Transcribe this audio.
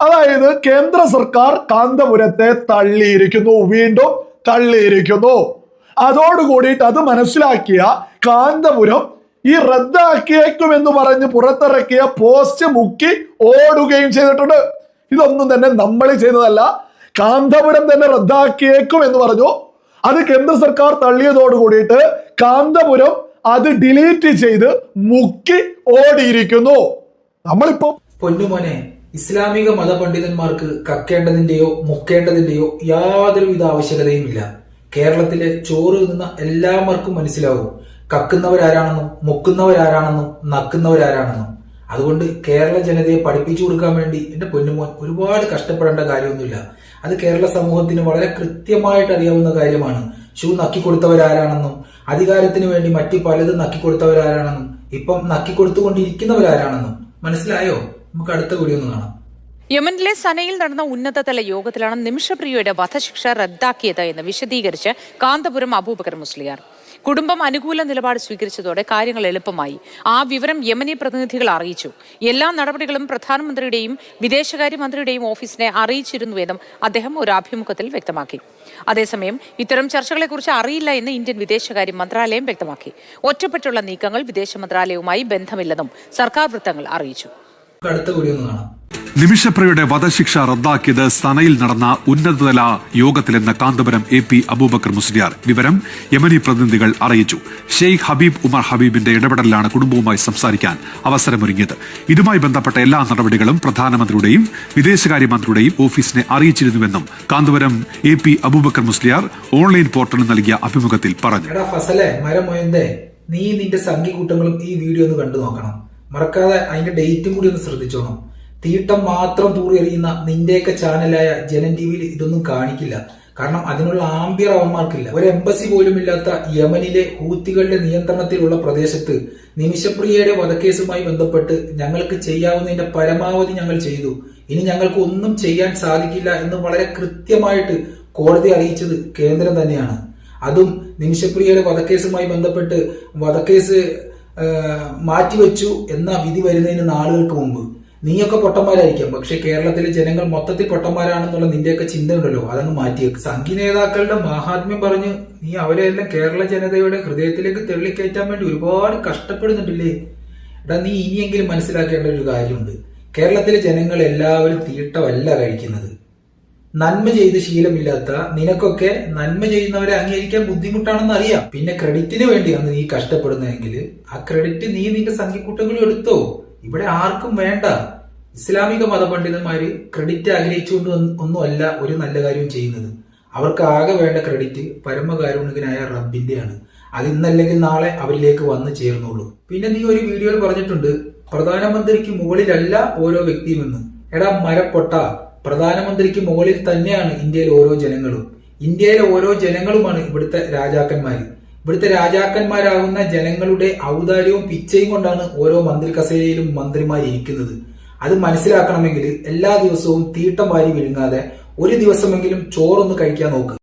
അതായത് കേന്ദ്ര സർക്കാർ കാന്തപുരത്തെ തള്ളിയിരിക്കുന്നു വീണ്ടും തള്ളിയിരിക്കുന്നു. അതോടുകൂടിയിട്ട് അത് മനസ്സിലാക്കിയ കാന്തപുരം ഈ റദ്ദാക്കിയേക്കും എന്ന് പറഞ്ഞ് പുറത്തിറക്കിയ പോസ്റ്റ് മുക്കി ഓടുകയും ചെയ്തിട്ടുണ്ട്. ഇതൊന്നും തന്നെ നമ്മൾ ചെയ്തതല്ല കാന്തപുരം തന്നെ റദ്ദാക്കിയേക്കും എന്ന് പറഞ്ഞു. അത് കേന്ദ്ര സർക്കാർ തള്ളിയതോട് കൂടിയിട്ട് കാന്തപുരം അത് ഡിലീറ്റ് ചെയ്ത് മുക്കി ഓടിയിരിക്കുന്നു. നമ്മളിപ്പോ പൊന്നുമോനെ ഇസ്ലാമിക മതപണ്ഡിതന്മാർക്ക് കക്കേണ്ടതിന്റെയോ മുക്കേണ്ടതിന്റെയോ യാതൊരുവിധ ആവശ്യകതയുമില്ല. കേരളത്തിലെ ചോറ് തിന്നുന്ന എല്ലാവർക്കും മനസ്സിലാവും. കക്കുന്നവരാരാണെന്നും മുക്കുന്നവരാരാണെന്നും നക്കുന്നവരാരാണെന്നും. അതുകൊണ്ട് കേരള ജനതയെ പഠിപ്പിച്ചു കൊടുക്കാൻ വേണ്ടി എന്റെ പൊന്നുമോൻ ഒരുപാട് കഷ്ടപ്പെടേണ്ട കാര്യമൊന്നുമില്ല. അത് കേരള സമൂഹത്തിന് വളരെ കൃത്യമായിട്ട് അറിയാവുന്ന കാര്യമാണ്. ഷൂ നക്കിക്കൊടുത്തവരാരാണെന്നും അധികാരത്തിന് വേണ്ടി മറ്റു പലതും നക്കിക്കൊടുത്തവരാരാണെന്നും ഇപ്പം നക്കിക്കൊടുത്തുകൊണ്ടിരിക്കുന്നവരാരാണെന്നും മനസ്സിലായോ? നമുക്ക് അടുത്ത കൂടി ഒന്ന് കാണാം. യമനിലെ സനയിൽ നടന്ന ഉന്നതതല യോഗത്തിലാണ് നിമിഷപ്രിയയുടെ വധശിക്ഷ റദ്ദാക്കിയത് എന്ന് വിശദീകരിച്ച് കാന്തപുരം അബൂബക്കർ മുസ്ലിയാർ. കുടുംബം അനുകൂല നിലപാട് സ്വീകരിച്ചതോടെ കാര്യങ്ങൾ എളുപ്പമായി. ആ വിവരം യമനി പ്രതിനിധികൾ അറിയിച്ചു. എല്ലാ നടപടികളും പ്രധാനമന്ത്രിയുടെയും വിദേശകാര്യമന്ത്രിയുടെയും ഓഫീസിനെ അറിയിച്ചിരുന്നുവെന്നും അദ്ദേഹം ഒരു അഭിമുഖത്തിൽ വ്യക്തമാക്കി. അതേസമയം ഇത്തരം ചർച്ചകളെക്കുറിച്ച് അറിയില്ല എന്ന് ഇന്ത്യൻ വിദേശകാര്യ മന്ത്രാലയം വ്യക്തമാക്കി. ഒറ്റപ്പെട്ടുള്ള നീക്കങ്ങൾ വിദേശ മന്ത്രാലയവുമായി ബന്ധമില്ലെന്നും സർക്കാർ വൃത്തങ്ങൾ അറിയിച്ചു. അടുത്ത വീഡിയോ ഒന്ന് കാണാം. നിമിഷപ്രിയയുടെ വധശിക്ഷ റദ്ദാക്കിയത് സനയിൽ നടന്ന ഉന്നതതല യോഗത്തിലെന്ന കാന്തപുരം എ പി അബൂബക്കർ മുസ്ലിയാർ വിവരം യമനി പ്രതിനിധികൾ അറിയിച്ചു. ഷെയ്ഖ് ഹബീബ് ഉമർ ഹബീബിന്റെ ഇടപെടലിലാണ് കുടുംബവുമായി സംസാരിക്കാൻ അവസരമൊരുങ്ങിയത്. ഇതുമായി ബന്ധപ്പെട്ട എല്ലാ നടപടികളും പ്രധാനമന്ത്രിയുടെയും വിദേശകാര്യമന്ത്രിയുടെയും ഓഫീസിനെ അറിയിച്ചിരുന്നുവെന്നും Kanthapuram A P Abubakar Musliyar online പോർട്ടലിൽ നൽകിയ അഭിമുഖത്തിൽ പറഞ്ഞു. നീ നിന്റെ സംഘികൂട്ടങ്ങളും ഈ വീഡിയോ ഒന്ന് കണ്ടു നോക്കണം. മറക്കാതെ അതിന്റെ ഡേറ്റും കൂടി ഒന്ന് ശ്രദ്ധിച്ചോണം. തീട്ടം മാത്രം തൂറി എറിയുന്ന നിന്റെയൊക്കെ ചാനലായ ജനൻ ടി വിയിൽ ഇതൊന്നും കാണിക്കില്ല. കാരണം അതിനുള്ള ആംബിയർ അവന്മാർക്കില്ല. ഒരു എംബസി പോലും ഇല്ലാത്ത യമനിലെ ഹൂത്തികളുടെ നിയന്ത്രണത്തിലുള്ള പ്രദേശത്ത് നിമിഷപ്രിയയുടെ വധക്കേസുമായി ബന്ധപ്പെട്ട് ഞങ്ങൾക്ക് ചെയ്യാവുന്നതിന്റെ പരമാവധി ഞങ്ങൾ ചെയ്തു. ഇനി ഞങ്ങൾക്ക് ഒന്നും ചെയ്യാൻ സാധിക്കില്ല എന്ന് വളരെ കൃത്യമായിട്ട് കോടതി അറിയിച്ചത് കേന്ദ്രം തന്നെയാണ്. അതും നിമിഷപ്രിയയുടെ വധക്കേസുമായി ബന്ധപ്പെട്ട് വധക്കേസ് മാറ്റിവെച്ചു എന്ന വിധി വരുന്നതിന് നാളുകൾക്ക് മുമ്പ്. നീയൊക്കെ പൊട്ടന്മാരായിരിക്കാം. പക്ഷെ കേരളത്തിലെ ജനങ്ങൾ മൊത്തത്തിൽ പൊട്ടന്മാരാണെന്നുള്ള നിന്റെയൊക്കെ ചിന്ത ഉണ്ടല്ലോ. അതങ്ങ് മാറ്റിയേക്ക് സംഘി നേതാക്കളുടെ മഹാത്മ്യം പറഞ്ഞ് നീ അവരെല്ലാം കേരള ജനതയുടെ ഹൃദയത്തിലേക്ക് തെള്ളിക്കയറ്റാൻ വേണ്ടി ഒരുപാട് കഷ്ടപ്പെടുന്നുണ്ടല്ലേ? എടാ നീ ഇനിയെങ്കിലും മനസ്സിലാക്കേണ്ട ഒരു കാര്യമുണ്ട്. കേരളത്തിലെ ജനങ്ങൾ എല്ലാവരും തീട്ടമല്ല കഴിക്കുന്നത്. നന്മ ചെയ്ത് ശീലമില്ലാത്ത നിനക്കൊക്കെ നന്മ ചെയ്യുന്നവരെ അംഗീകരിക്കാൻ ബുദ്ധിമുട്ടാണെന്ന് അറിയാം. പിന്നെ ക്രെഡിറ്റിന് വേണ്ടിയാണ് നീ കഷ്ടപ്പെടുന്നതെങ്കിൽ ആ ക്രെഡിറ്റ് നീ നിന്റെ സംഖ്യക്കൂട്ടങ്ങളും എടുത്തോ? ഇവിടെ ആർക്കും വേണ്ട. ഇസ്ലാമിക മതപണ്ഡിതന്മാര് ക്രെഡിറ്റ് ആഗ്രഹിച്ചുകൊണ്ട് ഒന്നും- ഒന്നുമല്ല ഒരു നല്ല കാര്യം ചെയ്യുന്നത്. അവർക്ക് ആകെ വേണ്ട ക്രെഡിറ്റ് പരമകാരുണികനായ റബ്ബിന്റെയാണ്. അത് ഇന്നല്ലെങ്കിൽ നാളെ അവരിലേക്ക് വന്നു ചേർന്നുള്ളൂ പിന്നെ നീ ഒരു വീഡിയോയിൽ പറഞ്ഞിട്ടുണ്ട് പ്രധാനമന്ത്രിക്ക് മുകളിലല്ല ഓരോ വ്യക്തിയുമെന്ന് എടാ മരപ്പൊട്ട പ്രധാനമന്ത്രിക്ക് മുകളിൽ തന്നെയാണ് ഇന്ത്യയിലെ ഓരോ ജനങ്ങളും. ഇന്ത്യയിലെ ഓരോ ജനങ്ങളുമാണ് ഇവിടുത്തെ രാജാക്കന്മാർ ഇവിടുത്തെ രാജാക്കന്മാരാകുന്ന ജനങ്ങളുടെ ഔദാര്യവും പിച്ചയും കൊണ്ടാണ് ഓരോ മന്ത്രി കസേരയിലും മന്ത്രിമാർ ഇരിക്കുന്നത്. അത് മനസ്സിലാക്കണമെങ്കിൽ എല്ലാ ദിവസവും തീട്ടം വാരി വിഴുങ്ങാതെ ഒരു ദിവസമെങ്കിലും ചോറൊന്ന് കഴിക്കാൻ നോക്ക്.